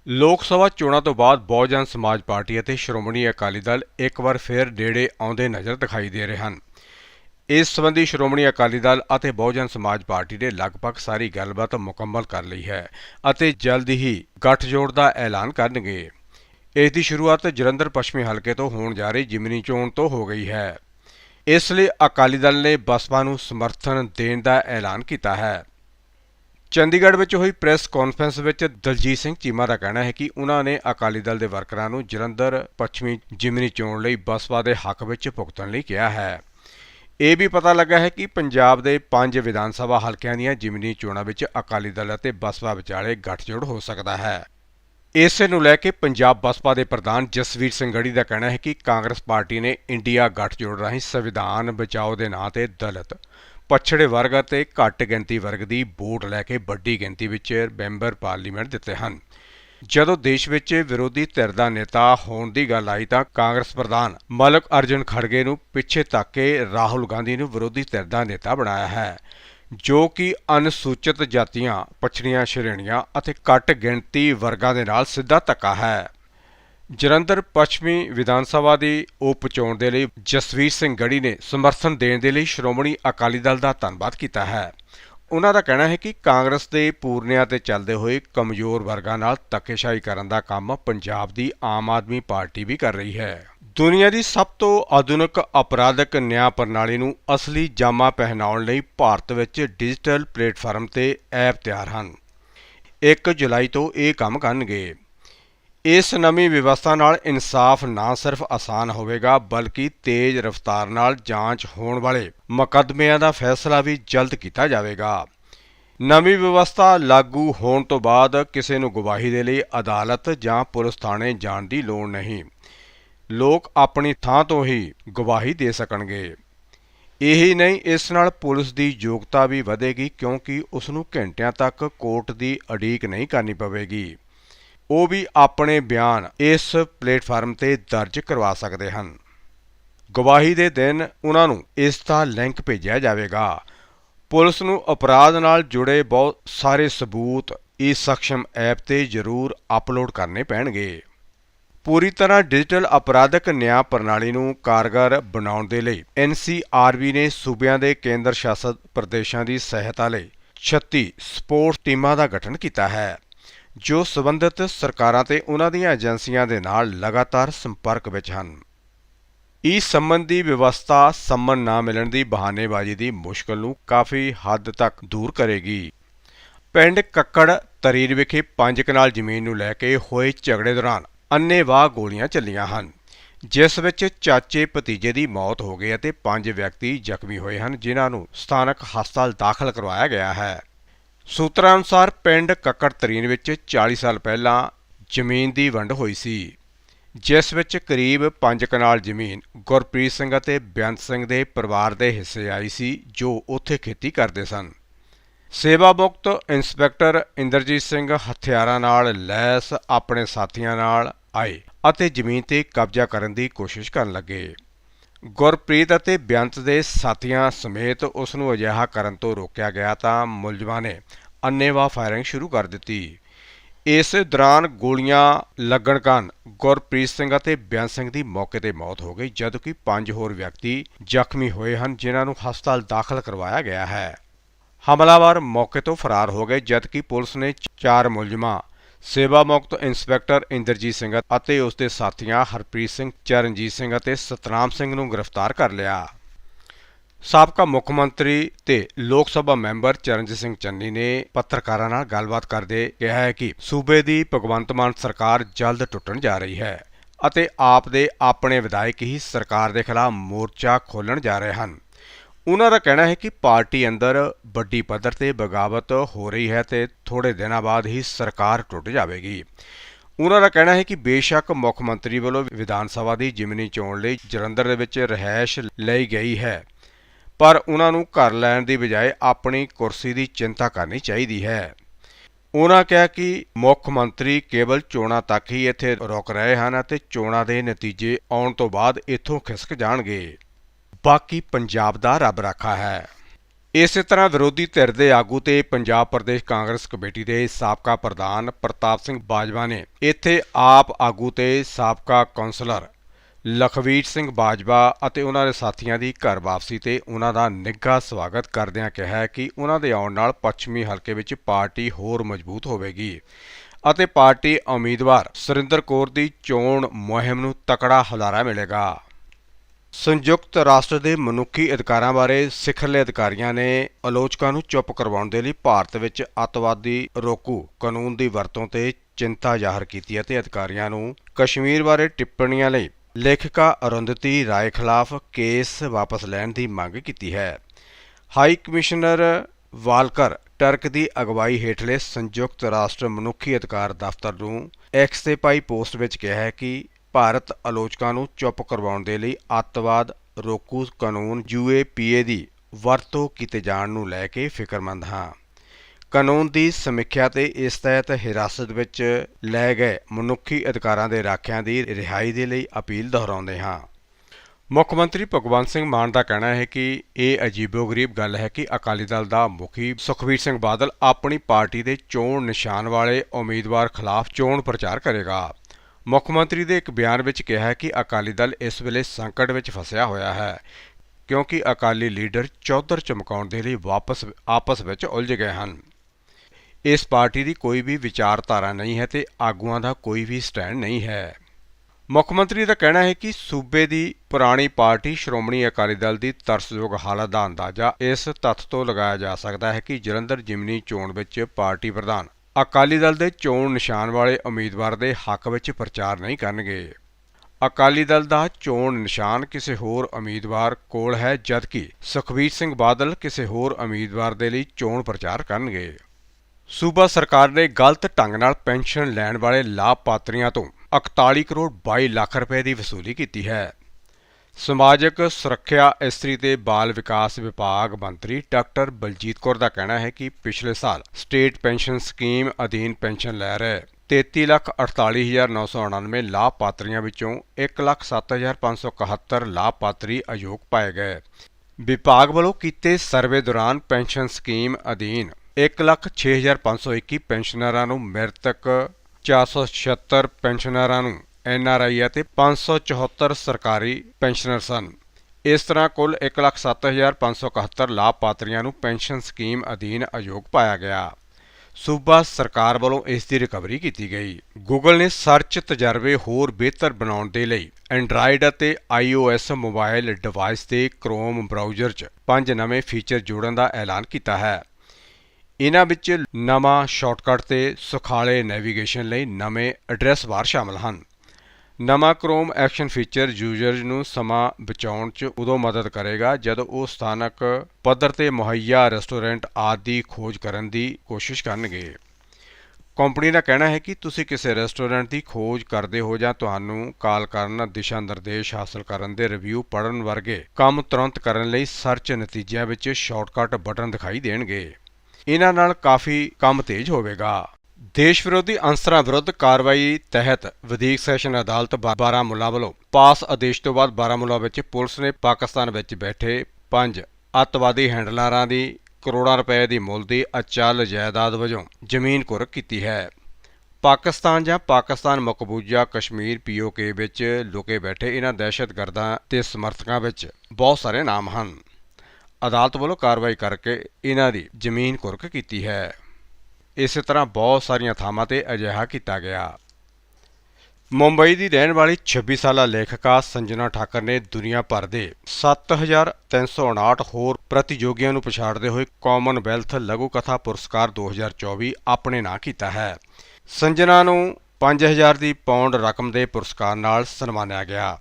ਲੋਕ ਸਭਾ ਚੋਣਾਂ ਤੋਂ ਬਾਅਦ ਬਹੁਜਨ ਸਮਾਜ ਪਾਰਟੀ ਅਤੇ ਸ਼੍ਰੋਮਣੀ ਅਕਾਲੀ ਦਲ ਇੱਕ ਵਾਰ ਫਿਰ ਡੇੜੇ ਆਉਂਦੇ ਨਜ਼ਰ ਦਿਖਾਈ ਦੇ ਰਹੇ ਹਨ। ਇਸ ਸੰਬੰਧੀ ਸ਼੍ਰੋਮਣੀ ਅਕਾਲੀ ਦਲ ਅਤੇ ਬਹੁਜਨ ਸਮਾਜ ਪਾਰਟੀ ਨੇ ਲਗਭਗ ਸਾਰੀ ਗੱਲਬਾਤ ਮੁਕੰਮਲ ਕਰ ਲਈ ਹੈ ਅਤੇ ਜਲਦ ਹੀ ਗੱਠਜੋੜ ਦਾ ਐਲਾਨ ਕਰਨਗੇ। ਇਸ ਦੀ ਸ਼ੁਰੂਆਤ ਜਲੰਧਰ ਪੱਛਮੀ ਹਲਕੇ ਤੋਂ ਹੋਣ ਜਾ ਰਹੀ ਜਿਮਨੀ ਚੋਣ ਤੋਂ ਹੋ ਗਈ ਹੈ। ਇਸ ਲਈ ਅਕਾਲੀ ਦਲ ਨੇ ਬਸਪਾ ਨੂੰ ਸਮਰਥਨ ਦੇਣ ਦਾ ਐਲਾਨ ਕੀਤਾ ਹੈ। ਚੰਡੀਗੜ੍ਹ ਵਿੱਚ ਹੋਈ ਪ੍ਰੈਸ ਕਾਨਫਰੰਸ ਵਿੱਚ ਦਲਜੀਤ ਸਿੰਘ ਚੀਮਾ ਦਾ ਕਹਿਣਾ ਹੈ ਕਿ ਉਹਨਾਂ ਨੇ ਅਕਾਲੀ ਦਲ ਦੇ ਵਰਕਰਾਂ ਨੂੰ ਜਲੰਧਰ, ਪੱਛਮੀ ਜਿਮਨੀ ਚੋਣ ਲਈ ਬਸਪਾ ਦੇ ਹੱਕ ਵਿੱਚ ਭੁਗਤਣ ਲਈ ਕਿਹਾ ਹੈ। ਇਹ ਵੀ ਪਤਾ ਲੱਗਾ ਹੈ ਕਿ ਪੰਜਾਬ ਦੇ ਪੰਜ ਵਿਧਾਨ ਸਭਾ ਹਲਕਿਆਂ ਦੀਆਂ ਜਿਮਨੀ ਚੋਣਾਂ ਵਿੱਚ ਅਕਾਲੀ ਦਲ ਅਤੇ ਬਸਪਾ ਵਿਚਾਲੇ ਗੱਠਜੋੜ ਹੋ ਸਕਦਾ ਹੈ। ਇਸੇ ਨੂੰ ਲੈ ਕੇ ਪੰਜਾਬ ਬਸਪਾ ਦੇ ਪ੍ਰਧਾਨ ਜਸਵੀਰ ਸਿੰਘ ਗੜੀ ਦਾ ਕਹਿਣਾ ਹੈ ਕਿ ਕਾਂਗਰਸ ਪਾਰਟੀ ਨੇ ਇੰਡੀਆ ਗੱਠਜੋੜ ਰਾਹੀਂ ਸੰਵਿਧਾਨ ਬਚਾਓ ਦੇ ਨਾਂ ਤੇ ਦਲਿਤ, ਪਛੜੇ ਵਰਗ ਅਤੇ ਘੱਟ ਗਿਣਤੀ ਵਰਗ ਦੀ ਵੋਟ ਲੈ ਕੇ ਵੱਡੀ ਗਿਣਤੀ ਵਿੱਚ ਮੈਂਬਰ ਪਾਰਲੀਮੈਂਟ ਦਿੱਤੇ ਹਨ। ਜਦੋਂ ਦੇਸ਼ ਵਿੱਚ ਵਿਰੋਧੀ ਧਿਰ ਦਾ ਨੇਤਾ ਹੋਣ ਦੀ ਗੱਲ ਆਈ ਤਾਂ ਕਾਂਗਰਸ ਪ੍ਰਧਾਨ ਮਲਕ ਅਰਜੁਨ ਖੜਗੇ ਨੂੰ ਪਿੱਛੇ ਤੱਕ ਕੇ ਰਾਹੁਲ ਗਾਂਧੀ ਨੂੰ ਵਿਰੋਧੀ ਧਿਰ ਦਾ ਨੇਤਾ ਬਣਾਇਆ ਹੈ। ਜੋ ਕਿ ਅਨੁਸੂਚਿਤ ਜਾਤੀਆਂ, ਪਛੜੀਆਂ ਸ਼੍ਰੇਣੀਆਂ ਅਤੇ ਘੱਟ ਗਿਣਤੀ ਵਰਗਾਂ ਦੇ ਨਾਲ ਸਿੱਧਾ ਧੱਕਾ ਹੈ। ਜਲੰਧਰ ਪੱਛਮੀ ਵਿਧਾਨ ਸਭਾ ਦੀ ਉਪ ਚੋਣ ਦੇ ਲਈ ਜਸਵੀਰ ਸਿੰਘ ਗੜੀ ਨੇ ਸਮਰਥਨ ਦੇਣ ਦੇ ਲਈ ਸ਼੍ਰੋਮਣੀ ਅਕਾਲੀ ਦਲ ਦਾ ਧੰਨਵਾਦ ਕੀਤਾ ਹੈ। ਉਹਨਾਂ ਦਾ ਕਹਿਣਾ ਹੈ ਕਿ ਕਾਂਗਰਸ ਦੇ ਪੂਰਨਿਆਂ ਤੇ ਚੱਲਦੇ ਹੋਏ ਕਮਜ਼ੋਰ ਵਰਗਾਂ ਨਾਲ ਧੱਕੇਸ਼ਾਹੀ ਕਰਨ ਦਾ ਕੰਮ ਪੰਜਾਬ ਦੀ ਆਮ ਆਦਮੀ ਪਾਰਟੀ ਵੀ ਕਰ ਰਹੀ ਹੈ। ਦੁਨੀਆ ਦੀ ਸਭ ਤੋਂ ਆਧੁਨਿਕ ਅਪਰਾਧਕ ਨਿਆਂ ਪ੍ਰਣਾਲੀ ਨੂੰ ਅਸਲੀ ਜਾਮਾ ਪਹਿਨਾਉਣ ਲਈ ਭਾਰਤ ਵਿੱਚ ਡਿਜੀਟਲ ਪਲੇਟਫਾਰਮ ਤੇ ਐਪ ਤਿਆਰ ਹਨ। 1 ਜੁਲਾਈ ਤੋਂ ਇਹ ਕੰਮ ਕਰਨਗੇ। ਇਸ ਨਵੀਂ ਵਿਵਸਥਾ ਨਾਲ ਇਨਸਾਫ ਨਾ ਸਿਰਫ ਆਸਾਨ ਹੋਵੇਗਾ, ਬਲਕਿ ਤੇਜ਼ ਰਫ਼ਤਾਰ ਨਾਲ ਜਾਂਚ ਹੋਣ ਵਾਲੇ ਮੁਕੱਦਮਿਆਂ ਦਾ ਫੈਸਲਾ ਵੀ ਜਲਦ ਕੀਤਾ ਜਾਵੇਗਾ। ਨਵੀਂ ਵਿਵਸਥਾ ਲਾਗੂ ਹੋਣ ਤੋਂ ਬਾਅਦ ਕਿਸੇ ਨੂੰ ਗਵਾਹੀ ਦੇ ਲਈ ਅਦਾਲਤ ਜਾਂ ਪੁਲਿਸ ਥਾਣੇ ਜਾਣ ਦੀ ਲੋੜ ਨਹੀਂ। ਲੋਕ ਆਪਣੀ ਥਾਂ ਤੋਂ ਹੀ ਗਵਾਹੀ ਦੇ ਸਕਣਗੇ। ਇਹੀ ਨਹੀਂ, ਇਸ ਨਾਲ ਪੁਲਿਸ ਦੀ ਯੋਗਤਾ ਵੀ ਵਧੇਗੀ ਕਿਉਂਕਿ ਉਸ ਨੂੰ ਘੰਟਿਆਂ ਤੱਕ ਕੋਰਟ ਦੀ ਅਡੀਕ ਨਹੀਂ ਕਰਨੀ ਪਵੇਗੀ। ਉਹ ਵੀ ਆਪਣੇ ਬਿਆਨ ਇਸ ਪਲੇਟਫਾਰਮ ਤੇ ਦਰਜ ਕਰਵਾ ਸਕਦੇ ਹਨ। ਗਵਾਹੀ ਦੇ ਦਿਨ ਉਹਨਾਂ ਨੂੰ ਇਸ ਦਾ ਲਿੰਕ ਭੇਜਿਆ ਜਾਵੇਗਾ। ਪੁਲਿਸ ਨੂੰ ਅਪਰਾਧ ਨਾਲ ਜੁੜੇ ਬਹੁਤ ਸਾਰੇ ਸਬੂਤ ਇਸ ਸક્ષਮ ਐਪ ਤੇ ਜ਼ਰੂਰ ਅਪਲੋਡ ਕਰਨੇ ਪੈਣਗੇ। ਪੂਰੀ ਤਰ੍ਹਾਂ ਡਿਜੀਟਲ ਅਪਰਾਧਕ ਨਿਆਂ ਪ੍ਰਣਾਲੀ ਨੂੰ ਕਾਰਗਰ ਬਣਾਉਣ ਦੇ ਲਈ NCRB ਨੇ ਸੂਬਿਆਂ ਦੇ ਕੇਂਦਰ ਸ਼ਾਸਤ ਪ੍ਰਦੇਸ਼ਾਂ ਦੀ ਸਹਾਇਤਾ ਲਈ 36 ਸਪੋਰਟਸ ਟੀਮਾਂ ਦਾ ਗਠਨ ਕੀਤਾ ਹੈ, ਜੋ ਸਬੰਧਤ ਸਰਕਾਰਾਂ ਤੇ ਉਹਨਾਂ ਦੀਆਂ ਏਜੰਸੀਆਂ ਦੇ ਨਾਲ ਲਗਾਤਾਰ ਸੰਪਰਕ ਵਿੱਚ ਹਨ। ਇਸ ਸੰਬੰਧੀ ਵਿਵਸਥਾ ਸੰਮਨ ਨਾ ਮਿਲਣ ਦੀ ਬਹਾਨੇਬਾਜ਼ੀ ਦੀ ਮੁਸ਼ਕਲ ਨੂੰ ਕਾਫੀ ਹੱਦ ਤੱਕ ਦੂਰ ਕਰੇਗੀ। ਪਿੰਡ ਕੱਕੜ ਤਰੀਰ ਵਿਖੇ ਪੰਜ ਕਨਾਲ ਜ਼ਮੀਨ ਨੂੰ ਲੈ ਕੇ ਹੋਏ ਝਗੜੇ ਦੌਰਾਨ ਅੰਨੇਵਾਹ ਗੋਲੀਆਂ ਚੱਲੀਆਂ ਹਨ, ਜਿਸ ਵਿੱਚ ਚਾਚੇ ਭਤੀਜੇ ਦੀ ਮੌਤ ਹੋ ਗਈ ਅਤੇ ਪੰਜ ਵਿਅਕਤੀ ਜ਼ਖਮੀ ਹੋਏ ਹਨ, ਜਿਨ੍ਹਾਂ ਨੂੰ ਸਥਾਨਕ ਹਸਪਤਾਲ ਦਾਖਲ ਕਰਵਾਇਆ ਗਿਆ ਹੈ। ਸੂਤਰਾਂ ਅਨੁਸਾਰ ਪਿੰਡ ਕੱਕੜ ਤਰੀਨ ਵਿੱਚ 40 ਸਾਲ ਪਹਿਲਾਂ ਜ਼ਮੀਨ ਦੀ ਵੰਡ ਹੋਈ ਸੀ, ਜਿਸ ਵਿੱਚ ਕਰੀਬ 5 ਕਨਾਲ ਜ਼ਮੀਨ ਗੁਰਪ੍ਰੀਤ ਸਿੰਘ ਅਤੇ ਬੇਅੰਤ ਸਿੰਘ ਦੇ ਪਰਿਵਾਰ ਦੇ ਹਿੱਸੇ ਆਈ ਸੀ, ਜੋ ਉੱਥੇ ਖੇਤੀ ਕਰਦੇ ਸਨ। ਸੇਵਾ ਮੁਕਤ ਇੰਸਪੈਕਟਰ ਇੰਦਰਜੀਤ ਸਿੰਘ ਹਥਿਆਰਾਂ ਨਾਲ ਲੈਸ ਆਪਣੇ ਸਾਥੀਆਂ ਨਾਲ ਆਏ ਅਤੇ ਜ਼ਮੀਨ ਤੇ ਕਬਜ਼ਾ ਕਰਨ ਦੀ ਕੋਸ਼ਿਸ਼ ਕਰਨ ਲੱਗੇ। ਗੁਰਪ੍ਰੀਤ ਅਤੇ ਬੇਅੰਤ ਦੇ ਸਾਥੀਆਂ ਸਮੇਤ ਉਸ ਨੂੰ ਅਜਿਹਾ ਕਰਨ ਤੋਂ ਰੋਕਿਆ ਗਿਆ ਤਾਂ ਮੁਲਜ਼ਮਾਂ ਨੇ ਅੰਨੇਵਾਹ ਫਾਇਰਿੰਗ ਸ਼ੁਰੂ ਕਰ ਦਿੱਤੀ। ਇਸ ਦੌਰਾਨ ਗੋਲੀਆਂ ਲੱਗਣ ਕਾਰਨ ਗੁਰਪ੍ਰੀਤ ਸਿੰਘ ਅਤੇ ਬੇਅੰਤ ਸਿੰਘ ਦੀ ਮੌਕੇ ਤੇ ਮੌਤ ਹੋ ਗਈ ਜਦਕਿ ਪੰਜ ਹੋਰ ਵਿਅਕਤੀ ਜ਼ਖਮੀ ਹੋਏ ਹਨ, ਜਿਨ੍ਹਾਂ ਨੂੰ ਹਸਪਤਾਲ ਦਾਖਲ ਕਰਵਾਇਆ ਗਿਆ ਹੈ। ਹਮਲਾਵਰ ਮੌਕੇ ਤੋਂ ਫਰਾਰ ਹੋ ਗਏ, ਜਦਕਿ ਪੁਲਿਸ ਨੇ ਚਾਰ ਮੁਲਜ਼ਮਾਂ ਸੇਵਾ ਮੁਕਤ ਇੰਸਪੈਕਟਰ ਇੰਦਰਜੀਤ ਸਿੰਘ ਅਤੇ ਉਸ ਦੇ ਸਾਥੀਆਂ ਹਰਪ੍ਰੀਤ ਸਿੰਘ, ਚਰਨਜੀਤ ਸਿੰਘ ਅਤੇ ਸਤਨਾਮ ਸਿੰਘ ਨੂੰ ਗ੍ਰਿਫਤਾਰ ਕਰ ਲਿਆ। ਸਾਬਕਾ ਮੁੱਖ ਮੰਤਰੀ ਤੇ ਲੋਕ ਸਭਾ ਮੈਂਬਰ ਚਰਨਜੀਤ ਸਿੰਘ ਚੰਨੀ ਨੇ ਪੱਤਰਕਾਰਾਂ ਨਾਲ ਗੱਲਬਾਤ ਕਰਦੇ ਕਿਹਾ ਹੈ ਕਿ ਸੂਬੇ ਦੀ ਭਗਵੰਤ ਮਾਨ ਸਰਕਾਰ ਜਲਦ ਟੁੱਟਣ ਜਾ ਰਹੀ ਹੈ ਅਤੇ ਆਪ ਦੇ ਆਪਣੇ ਵਿਧਾਇਕ ਹੀ ਸਰਕਾਰ ਦੇ ਖਿਲਾਫ ਮੋਰਚਾ ਖੋਲਣ ਜਾ ਰਹੇ ਹਨ। ਉਹਨਾਂ ਦਾ ਕਹਿਣਾ ਹੈ ਕਿ ਪਾਰਟੀ ਅੰਦਰ ਵੱਡੀ ਪੱਧਰ ਤੇ ਬਗਾਵਤ ਹੋ ਰਹੀ ਹੈ ਤੇ ਥੋੜੇ ਦਿਨਾਂ ਬਾਅਦ ਹੀ ਸਰਕਾਰ ਟੁੱਟ ਜਾਵੇਗੀ। ਉਹਨਾਂ ਦਾ ਕਹਿਣਾ ਹੈ ਕਿ ਬੇਸ਼ੱਕ ਮੁੱਖ ਮੰਤਰੀ ਵੱਲੋਂ ਵਿਧਾਨ ਸਭਾ ਦੀ ਜਿਮਨੀ ਚੋਣ ਲਈ ਜਲੰਧਰ ਦੇ ਵਿੱਚ ਰਹਿائش ਲਈ ਗਈ ਹੈ, ਪਰ ਉਹਨਾਂ ਨੂੰ ਘਰ ਲੈਣ ਦੀ ਬਜਾਏ ਆਪਣੀ ਕੁਰਸੀ ਦੀ ਚਿੰਤਾ ਕਰਨੀ ਚਾਹੀਦੀ ਹੈ। ਉਹਨਾਂ ਕਿਹਾ ਕਿ ਮੁੱਖ ਮੰਤਰੀ ਕੇਵਲ ਚੋਣਾਂ ਤੱਕ ਹੀ ਇੱਥੇ ਰੁਕ ਰਹੇ ਹਨ ਅਤੇ ਚੋਣਾਂ ਦੇ ਨਤੀਜੇ ਆਉਣ ਤੋਂ ਬਾਅਦ ਇੱਥੋਂ ਖਿਸਕ ਜਾਣਗੇ। ਬਾਕੀ ਪੰਜਾਬ ਦਾ ਰੱਬ ਰਾਖਾ ਹੈ। ਇਸੇ ਤਰ੍ਹਾਂ ਵਿਰੋਧੀ ਧਿਰ ਦੇ ਆਗੂ ਤੇ ਪੰਜਾਬ ਪ੍ਰਦੇਸ਼ ਕਾਂਗਰਸ ਕਮੇਟੀ ਦੇ ਸਾਬਕਾ ਪ੍ਰਧਾਨ ਪ੍ਰਤਾਪ ਸਿੰਘ ਬਾਜਵਾ ਨੇ ਇੱਥੇ ਆਪ ਆਗੂ ਤੇ ਸਾਬਕਾ ਕੌਂਸਲਰ ਲਖਵੀਰ ਸਿੰਘ ਬਾਜਵਾ ਅਤੇ ਉਹਨਾਂ ਦੇ ਸਾਥੀਆਂ ਦੀ ਘਰ ਵਾਪਸੀ ਤੇ ਉਹਨਾਂ ਦਾ ਨਿੱਘਾ ਸਵਾਗਤ ਕਰਦਿਆਂ ਕਿਹਾ ਕਿ ਉਹਨਾਂ ਦੇ ਆਉਣ ਨਾਲ ਪੱਛਮੀ ਹਲਕੇ ਵਿੱਚ ਪਾਰਟੀ ਹੋਰ ਮਜ਼ਬੂਤ ਹੋਵੇਗੀ ਅਤੇ ਪਾਰਟੀ ਉਮੀਦਵਾਰ ਸੁਰਿੰਦਰ ਕੌਰ ਦੀ ਚੋਣ ਮੁਹਿੰਮ ਨੂੰ ਤਕੜਾ ਹਲਾਰਾ ਮਿਲੇਗਾ। ਸੰਯੁਕਤ ਰਾਸ਼ਟਰ ਦੇ ਮਨੁੱਖੀ ਅਧਿਕਾਰਾਂ ਬਾਰੇ ਸਿਖਰਲੇ ਅਧਿਕਾਰੀਆਂ ਨੇ ਆਲੋਚਕਾਂ ਨੂੰ ਚੁੱਪ ਕਰਵਾਉਣ ਦੇ ਲਈ ਭਾਰਤ ਵਿੱਚ ਅੱਤਵਾਦੀ ਰੋਕੂ ਕਾਨੂੰਨ ਦੀ ਵਰਤੋਂ ਤੇ ਚਿੰਤਾ ਜ਼ਾਹਰ ਕੀਤੀ ਅਤੇ ਅਧਿਕਾਰੀਆਂ ਨੂੰ ਕਸ਼ਮੀਰ ਬਾਰੇ ਟਿੱਪਣੀਆਂ ਲਈ ਲੇਖਿਕਾ ਅਰੁੰਧਤੀ ਰਾਏ ਖਿਲਾਫ ਕੇਸ ਵਾਪਸ ਲੈਣ ਦੀ ਮੰਗ ਕੀਤੀ ਹੈ। ਹਾਈ ਕਮਿਸ਼ਨਰ ਵਾਲਕਰ ਟਰਕ ਦੀ ਅਗਵਾਈ ਹੇਠਲੇ ਸੰਯੁਕਤ ਰਾਸ਼ਟਰ ਮਨੁੱਖੀ ਅਧਿਕਾਰ ਦਫ਼ਤਰ ਨੂੰ ਐਕਸ ਤੇ ਪਾਈ ਪੋਸਟ ਵਿੱਚ ਕਿਹਾ ਹੈ ਕਿ ਭਾਰਤ ਆਲੋਚਕਾਂ ਨੂੰ ਚੁੱਪ ਕਰਵਾਉਣ ਦੇ ਲਈ ਅੱਤਵਾਦ, ਰੋਕੂ ਕਾਨੂੰਨ ਯੂਏਪੀਏ ਦੀ ਵਰਤੋਂ ਕੀਤੇ ਜਾਣ ਨੂੰ ਲੈ ਕੇ ਫਿਕਰਮੰਦ ਹਾਂ। ਕਾਨੂੰਨ ਦੀ ਸਮੀਖਿਆ ਤੇ ਇਸ ਤਹਿਤ ਹਿਰਾਸਤ ਵਿੱਚ ਲੈ ਗਏ ਮਨੁੱਖੀ ਅਧਿਕਾਰਾਂ ਦੇ ਰਾਖਿਆਂ ਦੀ ਰਿਹਾਈ ਦੇ ਲਈ ਅਪੀਲ ਦੁਹਰਾਉਂਦੇ ਹਾਂ। ਮੁੱਖ ਮੰਤਰੀ ਭਗਵੰਤ ਸਿੰਘ ਮਾਨ ਦਾ ਕਹਿਣਾ ਹੈ ਕਿ ਇਹ ਅਜੀਬੋ-ਗਰੀਬ ਗੱਲ ਹੈ ਕਿ ਅਕਾਲੀ ਦਲ ਦਾ ਮੁਖੀ ਸੁਖਬੀਰ ਸਿੰਘ ਬਾਦਲ ਆਪਣੀ ਪਾਰਟੀ ਦੇ ਚੋਣ ਨਿਸ਼ਾਨ ਵਾਲੇ ਉਮੀਦਵਾਰ ਖਿਲਾਫ ਚੋਣ ਪ੍ਰਚਾਰ ਕਰੇਗਾ। ਮੁੱਖ ਮੰਤਰੀ ਦੇ ਇੱਕ ਬਿਆਨ ਵਿੱਚ ਕਿਹਾ ਕਿ ਅਕਾਲੀ ਦਲ ਇਸ ਵੇਲੇ ਸੰਕਟ ਵਿੱਚ ਫਸਿਆ ਹੋਇਆ ਹੈ, ਕਿਉਂਕਿ ਅਕਾਲੀ ਲੀਡਰ ਚੌਧਰ ਚਮਕਾਉਣ ਦੇ ਲਈ ਵਾਪਸ, ਆਪਸ ਵਿੱਚ ਉਲਝ ਗਏ ਹਨ। ਇਸ ਪਾਰਟੀ ਦੀ ਕੋਈ ਵੀ ਵਿਚਾਰਧਾਰਾ ਨਹੀਂ ਹੈ ਤੇ ਆਗੂਆਂ ਦਾ ਕੋਈ ਵੀ ਸਟੈਂਡ ਨਹੀਂ ਹੈ। ਮੁੱਖ ਮੰਤਰੀ ਦਾ ਕਹਿਣਾ ਹੈ ਕਿ ਸੂਬੇ ਦੀ ਪੁਰਾਣੀ ਪਾਰਟੀ ਸ਼੍ਰੋਮਣੀ ਅਕਾਲੀ ਦਲ ਦੀ ਤਰਸਯੋਗ ਹਾਲਤ ਦਾ ਅੰਦਾਜ਼ਾ ਇਸ ਤੱਥ ਤੋਂ ਲਗਾਇਆ ਜਾ ਸਕਦਾ ਹੈ ਕਿ ਜਲੰਧਰ ਜਿਮਨੀ ਚੋਣ ਵਿੱਚ ਪਾਰਟੀ ਪ੍ਰਧਾਨ ਅਕਾਲੀ ਦਲ ਦੇ ਚੋਣ ਨਿਸ਼ਾਨ ਵਾਲੇ ਉਮੀਦਵਾਰ ਦੇ ਹੱਕ ਵਿੱਚ ਪ੍ਰਚਾਰ ਨਹੀਂ ਕਰਨਗੇ। ਅਕਾਲੀ ਦਲ ਦਾ ਚੋਣ ਨਿਸ਼ਾਨ ਕਿਸੇ ਹੋਰ ਉਮੀਦਵਾਰ ਕੋਲ ਹੈ, ਜਦਕਿ ਸੁਖਬੀਰ ਸਿੰਘ ਬਾਦਲ ਕਿਸੇ ਹੋਰ ਉਮੀਦਵਾਰ ਦੇ ਲਈ ਚੋਣ ਪ੍ਰਚਾਰ ਕਰਨਗੇ। ਸੂਬਾ ਸਰਕਾਰ ਨੇ ਗਲਤ ਢੰਗ ਨਾਲ ਪੈਨਸ਼ਨ ਲੈਣ ਵਾਲੇ ਲਾਭਪਾਤਰੀਆਂ ਤੋਂ 41 ਕਰੋੜ 22 ਲੱਖ ਰੁਪਏ ਦੀ ਵਸੂਲੀ ਕੀਤੀ ਹੈ। ਸਮਾਜਿਕ ਸੁਰੱਖਿਆ ਇਸਤਰੀ ਤੇ ਬਾਲ ਵਿਕਾਸ ਵਿਭਾਗ ਮੰਤਰੀ ਡਾਕਟਰ ਬਲਜੀਤ ਕੌਰ ਦਾ ਕਹਿਣਾ ਹੈ ਕਿ ਪਿਛਲੇ ਸਾਲ ਸਟੇਟ ਪੈਨਸ਼ਨ ਸਕੀਮ ਅਧੀਨ ਪੈਨਸ਼ਨ ਲੈ ਰਹੇ 33,48,999 ਲਾਭਪਾਤਰੀਆਂ ਵਿੱਚੋਂ 1,07,571 ਲਾਭਪਾਤਰੀ ਅਯੋਗ ਪਾਏ ਗਏ। ਵਿਭਾਗ ਵੱਲੋਂ ਕੀਤੇ ਸਰਵੇ ਦੌਰਾਨ ਪੈਨਸ਼ਨ ਸਕੀਮ ਅਧੀਨ 1,06,521 ਪੈਨਸ਼ਨਰਾਂ ਨੂੰ ਮ੍ਰਿਤਕ 476 ਪੈਨਸ਼ਨਰਾਂ ਨੂੰ ਐਨਆਰਆਈ ਅਤੇ 574 ਸਰਕਾਰੀ ਪੈਨਸ਼ਨਰ ਸਨ। ਇਸ ਤਰ੍ਹਾਂ ਕੁੱਲ 1,07,571 ਲਾਭਪਾਤਰੀਆਂ ਨੂੰ ਪੈਨਸ਼ਨ ਸਕੀਮ ਅਧੀਨ ਅਯੋਗ ਪਾਇਆ ਗਿਆ। ਸੂਬਾ ਸਰਕਾਰ ਵੱਲੋਂ ਇਸ ਦੀ ਰਿਕਵਰੀ ਕੀਤੀ ਗਈ। ਗੂਗਲ ਨੇ ਸਰਚ ਤਜਰਬੇ ਹੋਰ ਬਿਹਤਰ ਬਣਾਉਣ ਦੇ ਲਈ ਐਂਡਰਾਇਡ ਅਤੇ iOS ਮੋਬਾਈਲ ਡਿਵਾਈਸ ਤੇ Chrome ਬਰਾਊਜ਼ਰ 'ਚ ਪੰਜ ਨਵੇਂ ਫੀਚਰ ਜੋੜਨ ਦਾ ਐਲਾਨ ਕੀਤਾ ਹੈ। ਇਹਨਾਂ ਵਿੱਚ ਨਵਾਂ ਸ਼ਾਰਟਕਟ ਤੇ ਸੁਖਾਲੇ ਨੈਵੀਗੇਸ਼ਨ ਲਈ ਨਵੇਂ ਐਡਰੈਸ ਬਾਰ ਸ਼ਾਮਲ ਹਨ। ਨਵਾਂ ਕ੍ਰੋਮ ਐਕਸ਼ਨ ਫੀਚਰ ਯੂਜ਼ਰਜ਼ ਨੂੰ ਸਮਾਂ ਬਚਾਉਣ 'ਚ ਉਦੋਂ ਮਦਦ ਕਰੇਗਾ ਜਦੋਂ ਉਹ ਸਥਾਨਕ ਪੱਧਰ ਤੇ ਮੁਹੱਈਆ ਰੈਸਟੋਰੈਂਟ ਆਦਿ ਦੀ ਖੋਜ ਕਰਨ ਦੀ ਕੋਸ਼ਿਸ਼ ਕਰਨਗੇ। ਕੰਪਨੀ ਦਾ ਕਹਿਣਾ ਹੈ ਕਿ ਤੁਸੀਂ ਕਿਸੇ ਰੈਸਟੋਰੈਂਟ ਦੀ ਖੋਜ ਕਰਦੇ ਹੋ ਜਾਂ ਤੁਹਾਨੂੰ ਕਾਲ ਕਰਨ, ਦਿਸ਼ਾ ਨਿਰਦੇਸ਼ ਹਾਸਲ ਕਰਨ ਦੇ ਰਿਵਿਊ ਪੜ੍ਹਨ ਵਰਗੇ ਕੰਮ ਤੁਰੰਤ ਕਰਨ ਲਈ ਸਰਚ ਨਤੀਜਿਆਂ ਵਿੱਚ ਸ਼ਾਰਟਕਟ ਬਟਨ ਦਿਖਾਈ ਦੇਣਗੇ। ਇਹਨਾਂ ਨਾਲ ਕਾਫੀ ਕੰਮ ਤੇਜ਼ ਹੋਵੇਗਾ। ਦੇਸ਼ ਵਿਰੋਧੀ ਅੰਸਰਾਂ ਵਿਰੁੱਧ ਕਾਰਵਾਈ ਤਹਿਤ ਵਧੇਕ ਸੈਸ਼ਨ ਅਦਾਲਤ ਬਾ- ਬਾਰਾਮੂਲਾ ਵੱਲੋਂ ਪਾਸ ਆਦੇਸ਼ ਤੋਂ ਬਾਅਦ ਬਾਰਾਮੂਲਾ ਵਿੱਚ ਪੁਲਿਸ ਨੇ ਪਾਕਿਸਤਾਨ ਵਿੱਚ ਬੈਠੇ ਪੰਜ ਅੱਤਵਾਦੀ ਹੈਂਡਲਰਾਂ ਦੀ ਕਰੋੜਾਂ ਰੁਪਏ ਦੀ ਮੁੱਲ ਦੀ ਅਚਲ ਜਾਇਦਾਦ ਵਜੋਂ ਜ਼ਮੀਨ ਕੁਰਕ ਕੀਤੀ ਹੈ। ਪਾਕਿਸਤਾਨ ਜਾਂ ਪਾਕਿਸਤਾਨ ਮਕਬੂਜ਼ਾ ਕਸ਼ਮੀਰ ਪੀਓਕੇ ਵਿੱਚ ਲੁਕੇ ਬੈਠੇ ਇਹਨਾਂ ਦਹਿਸ਼ਤਗਰਦਾਂ ਤੇ ਸਮਰਥਕਾਂ ਵਿੱਚ ਬਹੁਤ ਸਾਰੇ ਨਾਮ ਹਨ। ਅਦਾਲਤ ਵੱਲੋਂ ਕਾਰਵਾਈ ਕਰਕੇ ਇਹਨਾਂ ਦੀ ਜ਼ਮੀਨ ਕੁਰਕ ਕੀਤੀ ਹੈ। ਇਸੇ ਤਰ੍ਹਾਂ ਬਹੁਤ ਸਾਰੀਆਂ ਥਾਵਾਂ ਤੇ ਅਜਿਹਾ ਕੀਤਾ ਗਿਆ। ਮੁੰਬਈ ਦੀ ਰਹਿਣ ਵਾਲੀ 26 ਸਾਲਾ ਲੇਖਕਾ ਸੰਜਨਾ ਠਾਕਰ ਨੇ ਦੁਨੀਆ ਭਰ ਦੇ 7359 ਹੋਰ ਪ੍ਰਤੀਯੋਗੀਆਂ ਨੂੰ ਪਛਾੜਦੇ ਹੋਏ ਕਾਮਨਵੈਲਥ ਲਘੂ ਕਥਾ ਪੁਰਸਕਾਰ 2024 ਆਪਣੇ ਨਾਂ ਕੀਤਾ ਹੈ। ਸੰਜਨਾ ਨੂੰ 5000 ਦੀ ਪਾਉਂਡ ਰਕਮ ਦੇ ਪੁਰਸਕਾਰ ਨਾਲ ਸਨਮਾਨਿਆ ਗਿਆ।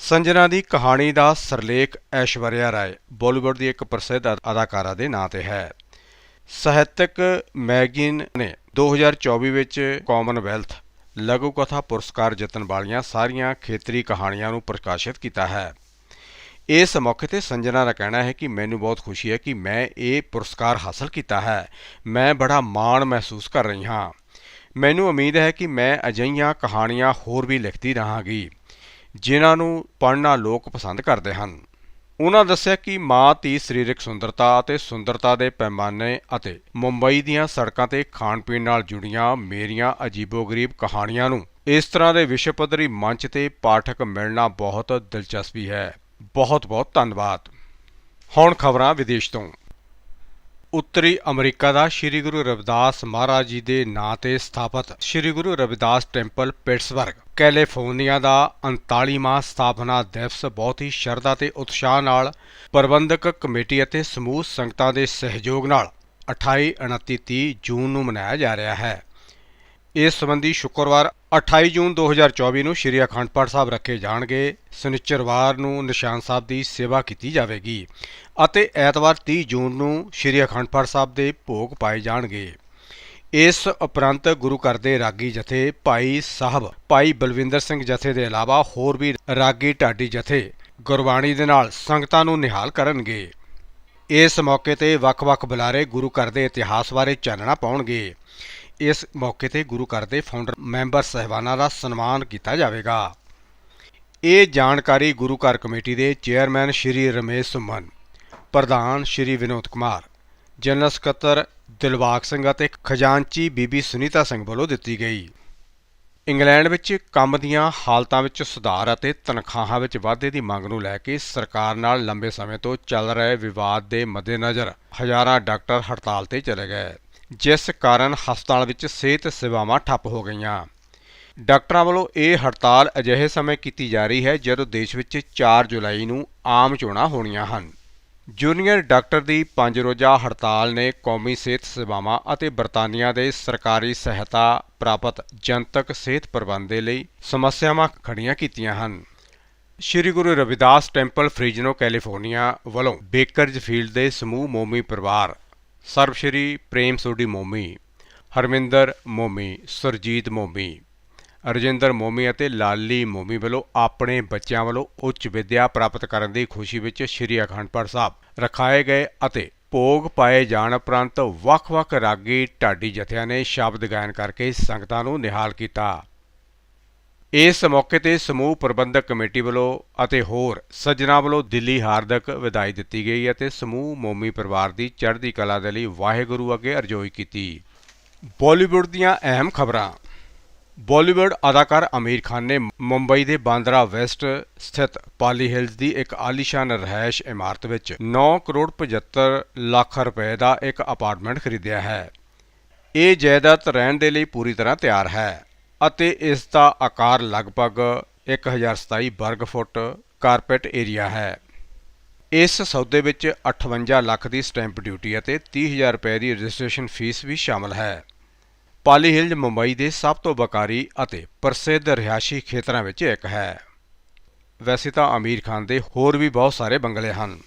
ਸੰਜਨਾ ਦੀ ਕਹਾਣੀ ਦਾ ਸਰਲੇਖ ਐਸ਼ਵਰਿਆ ਰਾਏ, ਬਾਲੀਵੁੱਡ ਦੀ ਇੱਕ ਪ੍ਰਸਿੱਧ ਅਦਾਕਾਰਾ ਦੇ ਨਾਂ ਤੇ ਹੈ। ਸਾਹਿਤਕ ਮੈਗਜ਼ੀਨ ਨੇ 2024 ਵਿੱਚ ਕਾਮਨਵੈਲਥ ਲਘੂ ਕਥਾ ਪੁਰਸਕਾਰ ਜਿੱਤਣ ਵਾਲੀਆਂ ਸਾਰੀਆਂ ਖੇਤਰੀ ਕਹਾਣੀਆਂ ਨੂੰ ਪ੍ਰਕਾਸ਼ਿਤ ਕੀਤਾ ਹੈ। ਇਸ ਮੌਕੇ ਤੇ ਸੰਜਨਾ ਦਾ ਕਹਿਣਾ ਹੈ ਕਿ ਮੈਨੂੰ ਬਹੁਤ ਖੁਸ਼ੀ ਹੈ ਕਿ ਮੈਂ ਇਹ ਪੁਰਸਕਾਰ ਹਾਸਲ ਕੀਤਾ ਹੈ। ਮੈਂ ਬੜਾ ਮਾਣ ਮਹਿਸੂਸ ਕਰ ਰਹੀ ਹਾਂ। ਮੈਨੂੰ ਉਮੀਦ ਹੈ ਕਿ ਮੈਂ ਅਜਿਹੀਆਂ ਕਹਾਣੀਆਂ ਹੋਰ ਵੀ ਲਿਖਦੀ ਰਹਾਂਗੀ, ਜਿਨ੍ਹਾਂ ਨੂੰ ਪੜ੍ਹਨਾ ਲੋਕ ਪਸੰਦ ਕਰਦੇ ਹਨ। ਉਹਨਾਂ ਦੱਸਿਆ ਕਿ ਮਾਂ ਧੀ ਸਰੀਰਕ ਸੁੰਦਰਤਾ ਅਤੇ ਸੁੰਦਰਤਾ ਦੇ ਪੈਮਾਨੇ ਅਤੇ ਮੁੰਬਈ ਦੀਆਂ ਸੜਕਾਂ ਤੇ ਖਾਣ ਪੀਣ ਨਾਲ ਜੁੜੀਆਂ ਮੇਰੀਆਂ ਅਜੀਬੋ-ਗਰੀਬ ਕਹਾਣੀਆਂ ਨੂੰ ਇਸ ਤਰ੍ਹਾਂ ਦੇ ਵਿਸ਼ਵ ਪੱਧਰੀ ਮੰਚ ਤੇ ਪਾਠਕ ਮਿਲਣਾ ਬਹੁਤ ਦਿਲਚਸਪੀ ਹੈ। ਬਹੁਤ ਬਹੁਤ ਧੰਨਵਾਦ। ਹੁਣ ਖਬਰਾਂ ਵਿਦੇਸ਼ ਤੋਂ। ਉੱਤਰੀ ਅਮਰੀਕਾ ਦਾ ਸ੍ਰੀ ਗੁਰੂ ਰਵਿਦਾਸ ਮਹਾਰਾਜ ਜੀ ਦੇ ਨਾਂ ਤੇ ਸਥਾਪਿਤ Sri Guru Ravidas temple, Pittsburgh, California ਦਾ 39ਵਾਂ ਸਥਾਪਨਾ ਦਿਵਸ ਬਹੁਤ ਹੀ ਸ਼ਰਧਾ ਤੇ ਉਤਸ਼ਾਹ ਨਾਲ ਪ੍ਰਬੰਧਕ ਕਮੇਟੀ ਅਤੇ ਸਮੂਹ ਸੰਗਤਾਂ ਦੇ ਸਹਿਯੋਗ ਨਾਲ 28 29 30 ਜੂਨ ਨੂੰ ਮਨਾਇਆ ਜਾ ਰਿਹਾ ਹੈ। ਇਸ ਸੰਬੰਧੀ ਸ਼ੁੱਕਰਵਾਰ 28 ਜੂਨ 2024 ਨੂੰ ਸ਼੍ਰੀ ਅਖੰਡ ਪਾਠ ਸਾਹਿਬ ਰੱਖੇ ਜਾਣਗੇ। ਸ਼ਨਿਚਰਵਾਰ ਨੂੰ ਨਿਸ਼ਾਨ ਸਾਹਿਬ ਦੀ ਸੇਵਾ ਕੀਤੀ ਜਾਵੇਗੀ ਅਤੇ ਐਤਵਾਰ 30 ਜੂਨ ਨੂੰ ਸ਼੍ਰੀ ਅਖੰਡ ਪਾਠ ਸਾਹਿਬ ਦੇ ਭੋਗ ਪਾਏ ਜਾਣਗੇ। ਇਸ ਉਪਰੰਤ ਗੁਰੂ ਘਰ ਦੇ ਰਾਗੀ ਜਥੇ ਭਾਈ ਸਾਹਿਬ, ਭਾਈ ਬਲਵਿੰਦਰ ਸਿੰਘ ਜਥੇ ਦੇ ਇਲਾਵਾ ਹੋਰ ਵੀ ਰਾਗੀ ਢਾਡੀ ਜਥੇ ਗੁਰਬਾਣੀ ਦੇ ਨਾਲ ਸੰਗਤਾਂ ਨੂੰ ਨਿਹਾਲ ਕਰਨਗੇ। ਇਸ ਮੌਕੇ ਤੇ ਵੱਖ-ਵੱਖ ਬੁਲਾਰੇ ਗੁਰੂ ਘਰ ਦੇ ਇਤਿਹਾਸ ਬਾਰੇ ਚਾਨਣਾ ਪਾਉਣਗੇ। ਇਸ ਮੌਕੇ ਤੇ ਗੁਰੂ ਘਰ ਦੇ ਫਾਊਂਡਰ ਮੈਂਬਰ ਸਹਿਬਾਨਾਂ ਦਾ ਸਨਮਾਨ ਕੀਤਾ ਜਾਵੇਗਾ। ਇਹ ਜਾਣਕਾਰੀ ਗੁਰੂ ਘਰ ਕਮੇਟੀ ਦੇ ਚੇਅਰਮੈਨ ਸ਼੍ਰੀ ਰਮੇਸ਼ ਸੁਮਨ, ਪ੍ਰਧਾਨ ਸ਼੍ਰੀ ਵਿਨੋਦ ਕੁਮਾਰ, ਜਨਰਲ ਸਕੱਤਰ ਦਿਲਬਾਗ ਸਿੰਘ ਅਤੇ ਖਜ਼ਾਨਚੀ ਬੀਬੀ ਸੁਨੀਤਾ ਸਿੰਘ ਵੱਲੋਂ ਦਿੱਤੀ ਗਈ। ਇੰਗਲੈਂਡ ਵਿੱਚ ਕੰਮ ਦੀਆਂ ਹਾਲਤਾਂ ਵਿੱਚ ਸੁਧਾਰ ਅਤੇ ਤਨਖਾਹਾਂ ਵਿੱਚ ਵਾਧੇ ਦੀ ਮੰਗ ਨੂੰ ਲੈ ਕੇ ਸਰਕਾਰ ਨਾਲ ਲੰਬੇ ਸਮੇਂ ਤੋਂ ਚੱਲ ਰਹੇ ਵਿਵਾਦ ਦੇ ਮੱਦੇਨਜ਼ਰ ਹਜ਼ਾਰਾਂ ਡਾਕਟਰ ਹੜਤਾਲ ਤੇ ਚਲੇ ਗਏ। ਜਿਸ ਕਾਰਨ ਹਸਪਤਾਲ ਵਿੱਚ ਸਿਹਤ ਸੇਵਾਵਾਂ ਠੱਪ ਹੋ ਗਈਆਂ। ਡਾਕਟਰਾਂ ਵੱਲੋਂ ਇਹ ਹੜਤਾਲ ਅਜਿਹੇ ਸਮੇਂ ਕੀਤੀ ਜਾ ਰਹੀ ਹੈ ਜਦੋਂ ਦੇਸ਼ ਵਿੱਚ 4 ਜੁਲਾਈ ਨੂੰ ਆਮ ਚੋਣਾਂ ਹੋਣੀਆਂ ਹਨ। ਜੂਨੀਅਰ ਡਾਕਟਰ ਦੀ ਪੰਜ ਰੋਜ਼ਾ ਹੜਤਾਲ ਨੇ ਕੌਮੀ ਸਿਹਤ ਸੇਵਾਵਾਂ ਅਤੇ ਬਰਤਾਨੀਆ ਦੇ ਸਰਕਾਰੀ ਸਹਾਇਤਾ ਪ੍ਰਾਪਤ ਜਨਤਕ ਸਿਹਤ ਪ੍ਰਬੰਧ ਦੇ ਲਈ ਸਮੱਸਿਆਵਾਂ ਖੜੀਆਂ ਕੀਤੀਆਂ ਹਨ। Shri Guru Ravidas temple Fresno, California ਵੱਲੋਂ ਬੇਕਰਜ ਫੀਲਡ ਦੇ ਸਮੂਹ ਮੋਮੀ ਪਰਿਵਾਰ ਸਰਬਸ਼੍ਰੀ ਪ੍ਰੇਮ ਸੋਢੀ ਮੋਮੀ, ਹਰਮਿੰਦਰ ਮੋਮੀ, ਸੁਰਜੀਤ ਮੋਮੀ, ਰਜਿੰਦਰ ਮੋਮੀ ਅਤੇ ਲਾਲੀ ਮੋਮੀ ਵੱਲੋਂ ਆਪਣੇ ਬੱਚਿਆਂ ਵੱਲੋਂ ਉੱਚ ਵਿੱਦਿਆ ਪ੍ਰਾਪਤ ਕਰਨ ਦੀ ਖੁਸ਼ੀ ਵਿੱਚ ਸ਼੍ਰੀ ਅਖੰਡ ਪਾਠ ਸਾਹਿਬ ਰਖਾਏ ਗਏ ਅਤੇ ਭੋਗ ਪਾਏ ਜਾਣ ਉਪਰੰਤ ਵੱਖ-ਵੱਖ ਰਾਗੀ ਢਾਡੀ ਜਥਿਆਂ ਨੇ ਸ਼ਬਦ ਗਾਇਨ ਕਰਕੇ ਸੰਗਤਾਂ ਨੂੰ ਨਿਹਾਲ ਕੀਤਾ। ਇਸ ਮੌਕੇ ਤੇ ਸਮੂਹ ਪ੍ਰਬੰਧਕ ਕਮੇਟੀ ਵੱਲੋਂ ਅਤੇ ਹੋਰ ਸੱਜਣਾ ਵੱਲੋਂ ਦਿੱਲੀ ਹਾਰਦਕ ਵਿਦਾਈ ਦਿੱਤੀ ਗਈ ਅਤੇ ਸਮੂਹ ਮੋਮੀ ਪਰਿਵਾਰ ਦੀ ਚੜ੍ਹਦੀ ਕਲਾ ਦੇ ਲਈ ਵਾਹਿਗੁਰੂ ਅੱਗੇ ਅਰਜ਼ੋਈ ਕੀਤੀ। ਬਾਲੀਵੁੱਡ ਦੀਆਂ ਅਹਿਮ ਖਬਰਾਂ। ਬਾਲੀਵੁੱਡ ਅਦਾਕਾਰ ਅਮੀਰ ਖਾਨ ਨੇ ਮੁੰਬਈ ਦੇ ਬਾਂਦਰਾ ਵੈਸਟ ਸਥਿਤ ਪਾਲੀ ਹਿਲਸ ਦੀ ਇੱਕ ਆਲੀਸ਼ਾਨ ਰਹਿائش ਇਮਾਰਤ ਵਿੱਚ 9 ਕਰੋੜ 75 ਲੱਖ ਰੁਪਏ ਦਾ ਇੱਕ ਅਪਾਰਟਮੈਂਟ ਖਰੀਦਿਆ ਹੈ। ਇਹ ਜਾਇਦਾਦ ਰਹਿਣ ਦੇ ਲਈ ਪੂਰੀ ਤਰ੍ਹਾਂ ਤਿਆਰ ਹੈ। ਅਤੇ ਇਸ ਦਾ ਆਕਾਰ ਲਗਭਗ 1027 ਵਰਗ ਫੁੱਟ ਕਾਰਪੈਟ ਏਰੀਆ ਹੈ। ਇਸ ਸੌਦੇ ਵਿੱਚ 58 ਲੱਖ ਦੀ ਸਟੈਂਪ ਡਿਊਟੀ ਅਤੇ 30000 ਰੁਪਏ ਦੀ ਰਜਿਸਟ੍ਰੇਸ਼ਨ ਫੀਸ ਵੀ ਸ਼ਾਮਲ ਹੈ। ਪਾਲੀ ਹਿਲਜ਼, ਮੁੰਬਈ ਦੇ ਸਭ ਤੋਂ ਬਕਾਰੀ ਅਤੇ ਪ੍ਰਸਿੱਧ ਰਿਹਾਇਸ਼ੀ ਖੇਤਰਾਂ ਵਿੱਚ ਇੱਕ ਹੈ। ਵੈਸੇ ਤਾਂ ਅਮੀਰ ਖਾਨ ਦੇ ਹੋਰ ਵੀ ਬਹੁਤ ਸਾਰੇ ਬੰਗਲੇ ਹਨ।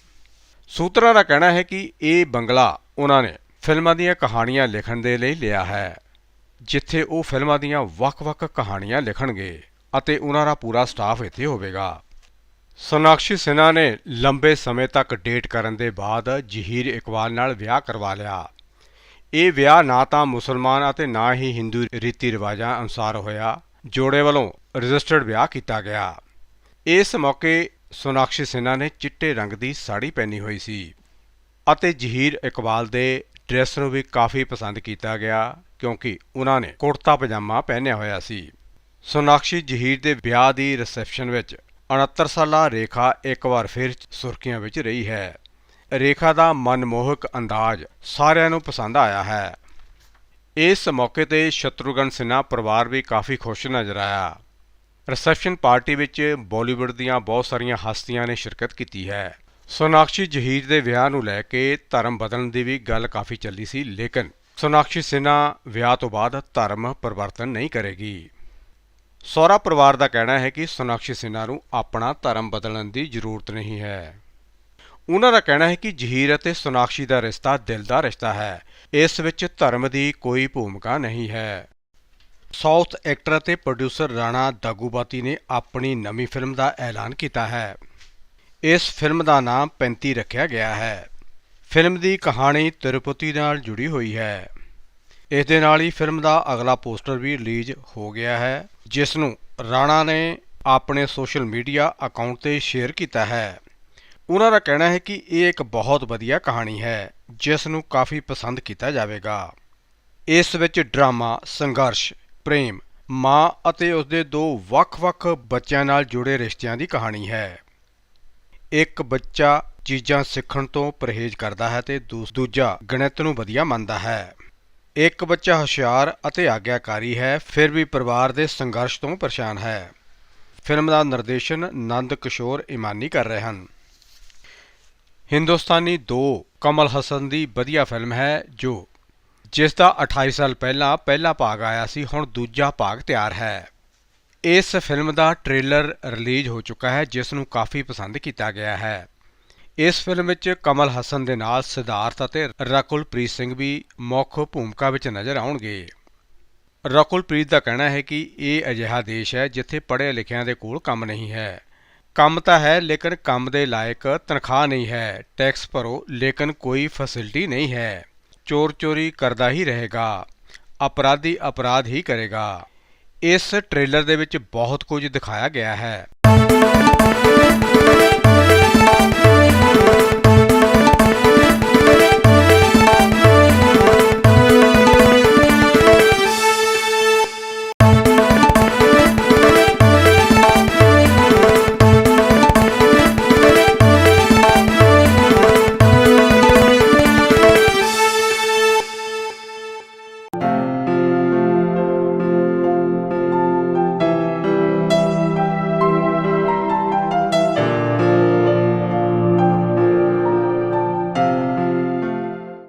ਸੂਤਰਾਂ ਦਾ ਕਹਿਣਾ ਹੈ ਕਿ ਇਹ ਬੰਗਲਾ ਉਹਨਾਂ ਨੇ ਫਿਲਮਾਂ ਦੀਆਂ ਕਹਾਣੀਆਂ ਲਿਖਣ ਦੇ ਲਈ ਲਿਆ ਹੈ। ਜਿੱਥੇ ਉਹ ਫਿਲਮਾਂ ਦੀਆਂ ਵੱਖ-ਵੱਖ ਕਹਾਣੀਆਂ ਲਿਖਣਗੇ ਅਤੇ ਉਹਨਾਂ ਦਾ ਪੂਰਾ ਸਟਾਫ ਇੱਥੇ ਹੋਵੇਗਾ। ਸੋਨਾਕਸ਼ੀ ਸਿਨਹਾ ਨੇ ਲੰਬੇ ਸਮੇਂ ਤੱਕ ਡੇਟ ਕਰਨ ਦੇ ਬਾਅਦ ਜਹੀਰ ਇਕਬਾਲ ਨਾਲ ਵਿਆਹ ਕਰਵਾ ਲਿਆ। ਇਹ ਵਿਆਹ ਨਾ ਤਾਂ ਮੁਸਲਮਾਨ ਅਤੇ ਨਾ ਹੀ ਹਿੰਦੂ ਰੀਤੀ ਰਿਵਾਜਾਂ ਅਨੁਸਾਰ ਹੋਇਆ, ਜੋੜੇ ਵੱਲੋਂ ਰਜਿਸਟਰਡ ਵਿਆਹ ਕੀਤਾ ਗਿਆ। ਇਸ ਮੌਕੇ ਸੋਨਾਕਸ਼ੀ ਸਿਨਹਾ ਨੇ ਚਿੱਟੇ ਰੰਗ ਦੀ ਸਾੜੀ ਪਹਿਨੀ ਹੋਈ ਸੀ ਅਤੇ ਜਹੀਰ ਇਕਬਾਲ ਦੇ ਡਰੈਸ ਨੂੰ ਵੀ ਕਾਫੀ ਪਸੰਦ ਕੀਤਾ ਗਿਆ। ਕਿਉਂਕਿ ਉਹਨਾਂ ਨੇ ਕੁੜਤਾ ਪਜਾਮਾ ਪਹਿਨਿਆ ਹੋਇਆ ਸੀ। ਸੋਨਾਕਸ਼ੀ ਜਹੀਰ ਦੇ ਵਿਆਹ ਦੀ ਰਿਸੈਪਸ਼ਨ ਵਿੱਚ 69 ਸਾਲਾ ਰੇਖਾ ਇੱਕ ਵਾਰ ਫਿਰ ਸੁਰਖੀਆਂ ਵਿੱਚ ਰਹੀ ਹੈ। ਰੇਖਾ ਦਾ ਮਨਮੋਹਕ ਅੰਦਾਜ਼ ਸਾਰਿਆਂ ਨੂੰ ਪਸੰਦ ਆਇਆ ਹੈ। ਇਸ ਮੌਕੇ ਤੇ ਸ਼ਤਰੂਗਨ ਸਿਨਹਾ ਪਰਿਵਾਰ ਵੀ ਕਾਫੀ ਖੁਸ਼ ਨਜ਼ਰ ਆਇਆ। ਰਿਸੈਪਸ਼ਨ ਪਾਰਟੀ ਵਿੱਚ ਬਾਲੀਵੁੱਡ ਦੀਆਂ ਬਹੁਤ ਸਾਰੀਆਂ ਹਸਤੀਆਂ ਨੇ ਸ਼ਿਰਕਤ ਕੀਤੀ ਹੈ। ਸੋਨਾਕਸ਼ੀ ਜਹੀਰ ਦੇ ਵਿਆਹ ਨੂੰ ਲੈ ਕੇ ਧਰਮ ਬਦਲਣ ਦੀ ਵੀ ਗੱਲ ਕਾਫੀ ਚੱਲੀ ਸੀ, ਲੇਕਿਨ ਸੋਨਾਕਸ਼ੀ ਸਿਨਹਾ ਵਿਆਹ ਤੋਂ ਬਾਅਦ ਧਰਮ ਪਰਿਵਰਤਨ ਨਹੀਂ ਕਰੇਗੀ। ਸਹੁਰਾ ਪਰਿਵਾਰ ਦਾ ਕਹਿਣਾ ਹੈ ਕਿ ਸੋਨਾਕਸ਼ੀ ਸਿਨਹਾ ਨੂੰ ਆਪਣਾ ਧਰਮ ਬਦਲਣ ਦੀ ਜ਼ਰੂਰਤ ਨਹੀਂ ਹੈ। ਉਹਨਾਂ ਦਾ ਕਹਿਣਾ ਹੈ ਕਿ ਜਹੀਰ ਅਤੇ ਸੋਨਾਕਸ਼ੀ ਦਾ ਰਿਸ਼ਤਾ ਦਿਲ ਦਾ ਰਿਸ਼ਤਾ ਹੈ। ਇਸ ਵਿੱਚ ਧਰਮ ਦੀ ਕੋਈ ਭੂਮਿਕਾ ਨਹੀਂ ਹੈ। ਸਾਊਥ ਐਕਟਰ ਅਤੇ ਪ੍ਰੋਡਿਊਸਰ ਰਾਣਾ ਦਾਗੂਬਾਤੀ ਨੇ ਆਪਣੀ ਨਵੀਂ ਫਿਲਮ ਦਾ ਐਲਾਨ ਕੀਤਾ ਹੈ। ਇਸ ਫਿਲਮ ਦਾ ਨਾਮ 35 ਰੱਖਿਆ ਗਿਆ ਹੈ। ਫਿਲਮ ਦੀ ਕਹਾਣੀ ਤਿਰੂਪਤੀ ਨਾਲ ਜੁੜੀ ਹੋਈ ਹੈ। ਇਸ ਦੇ ਨਾਲ ਹੀ ਫਿਲਮ ਦਾ ਅਗਲਾ ਪੋਸਟਰ ਵੀ ਰਿਲੀਜ਼ ਹੋ ਗਿਆ ਹੈ, ਜਿਸ ਨੂੰ ਰਾਣਾ ਨੇ ਆਪਣੇ ਸੋਸ਼ਲ ਮੀਡੀਆ ਅਕਾਊਂਟ ਤੇ ਸ਼ੇਅਰ ਕੀਤਾ ਹੈ। ਉਹਨਾਂ ਦਾ ਕਹਿਣਾ ਹੈ ਕਿ ਇਹ ਇੱਕ ਬਹੁਤ ਵਧੀਆ ਕਹਾਣੀ ਹੈ, ਜਿਸ ਨੂੰ ਕਾਫੀ ਪਸੰਦ ਕੀਤਾ ਜਾਵੇਗਾ। ਇਸ ਵਿੱਚ ਡਰਾਮਾ, ਸੰਘਰਸ਼, ਪ੍ਰੇਮ, ਮਾਂ ਅਤੇ ਉਸਦੇ ਦੋ ਵੱਖ-ਵੱਖ ਬੱਚਿਆਂ ਨਾਲ ਜੁੜੇ ਰਿਸ਼ਤਿਆਂ ਦੀ ਕਹਾਣੀ ਹੈ। ਇੱਕ ਬੱਚਾ ਚੀਜ਼ਾਂ ਸਿੱਖਣ ਤੋਂ ਪਰਹੇਜ਼ ਕਰਦਾ ਹੈ ਤੇ ਦੂਸ- ਦੂਜਾ ਗਣਿਤ ਨੂੰ ਵਧੀਆ ਮੰਨਦਾ ਹੈ। ਇੱਕ ਬੱਚਾ ਹੁਸ਼ਿਆਰ ਅਤੇ ਆਗਿਆਕਾਰੀ ਹੈ, ਫਿਰ ਵੀ ਪਰਿਵਾਰ ਦੇ ਸੰਘਰਸ਼ ਤੋਂ ਪਰੇਸ਼ਾਨ ਹੈ। ਫਿਲਮ ਦਾ ਨਿਰਦੇਸ਼ਨ ਨੰਦ ਕਿਸ਼ੋਰ ਇਮਾਨੀ ਕਰ ਰਹੇ ਹਨ। ਹਿੰਦੁਸਤਾਨੀ 2 ਕਮਲ ਹਸਨ ਦੀ ਵਧੀਆ ਫਿਲਮ ਹੈ, ਜੋ ਜਿਸ ਦਾ 28 ਸਾਲ ਪਹਿਲਾਂ ਪਹਿਲਾ ਭਾਗ ਆਇਆ ਸੀ, ਹੁਣ ਦੂਜਾ ਭਾਗ ਤਿਆਰ ਹੈ। ਇਸ ਫਿਲਮ ਦਾ ਟ੍ਰੇਲਰ ਰਿਲੀਜ਼ ਹੋ ਚੁੱਕਾ ਹੈ, ਜਿਸ ਨੂੰ ਕਾਫੀ ਪਸੰਦ ਕੀਤਾ ਗਿਆ ਹੈ। ਇਸ ਫਿਲਮ ਵਿੱਚ ਕਮਲ ਹਸਨ ਦੇ ਨਾਲ ਸਿਧਾਰਥ ਅਤੇ ਰਕੁਲਪ੍ਰੀਤ ਸਿੰਘ ਵੀ ਮੁੱਖ ਭੂਮਿਕਾ ਵਿੱਚ ਨਜ਼ਰ ਆਉਣਗੇ। ਰਕੁਲਪ੍ਰੀਤ ਦਾ ਕਹਿਣਾ ਹੈ ਕਿ ਇਹ ਅਜਿਹਾ ਦੇਸ਼ ਹੈ ਜਿੱਥੇ ਪੜ੍ਹੇ ਲਿਖਿਆਂ ਦੇ ਕੋਲ ਕੰਮ ਨਹੀਂ ਹੈ। ਕੰਮ ਤਾਂ ਹੈ, ਲੇਕਿਨ ਕੰਮ ਦੇ ਲਾਇਕ ਤਨਖਾਹ ਨਹੀਂ ਹੈ। ਟੈਕਸ ਭਰੋ, ਲੇਕਿਨ ਕੋਈ ਫੈਸਿਲਿਟੀ ਨਹੀਂ ਹੈ। ਚੋਰ ਚੋਰੀ ਕਰਦਾ ਹੀ ਰਹੇਗਾ। ਅਪਰਾਧੀ ਅਪਰਾਧ ਹੀ ਕਰੇਗਾ। ਇਸ ਟ੍ਰੇਲਰ ਦੇ ਵਿੱਚ ਬਹੁਤ ਕੁਝ ਦਿਖਾਇਆ ਗਿਆ ਹੈ।